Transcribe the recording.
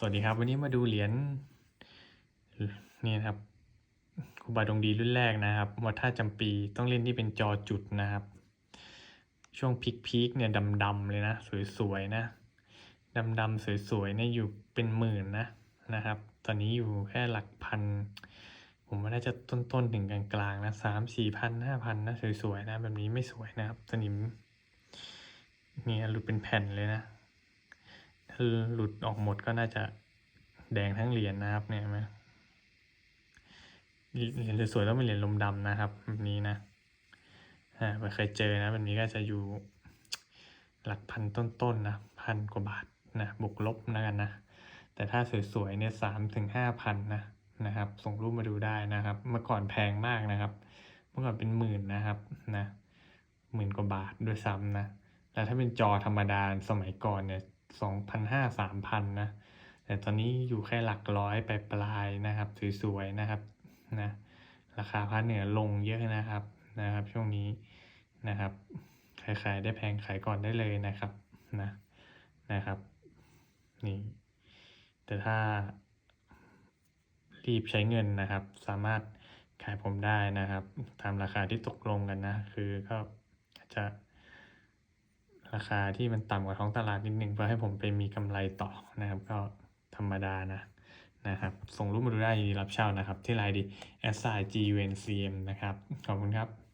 สวัสดีครับ วันนี้มาดูเหรียญนี่นะครับครูบาดงดีรุ่นแรกนะครับวัดท่าจำปีต้องเล่นที่เป็นจอจุดนะครับ ช่วงพีคพีคๆเนี่ยดำๆเลยนะ สวยๆนะดำๆสวยๆเนี่ยอยู่เป็นหมื่นนะนะครับ ตอนนี้อยู่แค่หลักพัน ผมว่าน่าจะต้นๆถึงกลางๆนะสามสี่พันห้าพันนะสวยๆนะแบบนี้ไม่สวยนะครับสนิมเนี่ยหลุดเป็นแผ่นเลยนะ ถ้าหลุดออกหมดก็น่าจะแดงทั้งเหรียญนะครับเนี่ยไหมเหรียญสวยๆต้องเป็นเหรียญลมดำนะครับแบบนี้นะอ่าไม่เคยเจอนะแบบนี้ก็จะอยู่หลักพันต้นๆนะพันกว่าบาทนะบวกลบนะกันนะ แต่ถ้าสวยๆเนี่ยสามถึงห้าพันนะนะครับ ส่งรูปมาดูได้นะครับ เมื่อก่อนแพงมากนะครับ เมื่อก่อนเป็นหมื่นนะครับนะหมื่นกว่าบาทด้วยซ้ำนะแล้วถ้าเป็นจอธรรมดาสมัยก่อนเนี่ย สองพันห้าสามพันนะ แต่ตอนนี้อยู่แค่หลักร้อยไปปลายนะครับ สวยๆนะครับนะราคาพระเหนือลงเยอะนะครับนะครับ ช่วงนี้นะครับใครขายได้แพงขายก่อนได้เลยนะครับนะนะครับนี่แต่ถ้ารีบใช้เงินนะครับ สามารถขายผมได้นะครับตามราคาที่ตกลงกันนะ คือก็จะ ราคาที่มันต่ำกว่าท้องตลาดนิดนึงเพื่อให้ผมไปมีกำไรต่อนะครับ ก็ธรรมดานะนะครับ ส่งรูปมาดูได้ยินดีรับเช่านะครับ ที่ไลน์ดี s i g u n c m นะครับ ขอบคุณครับ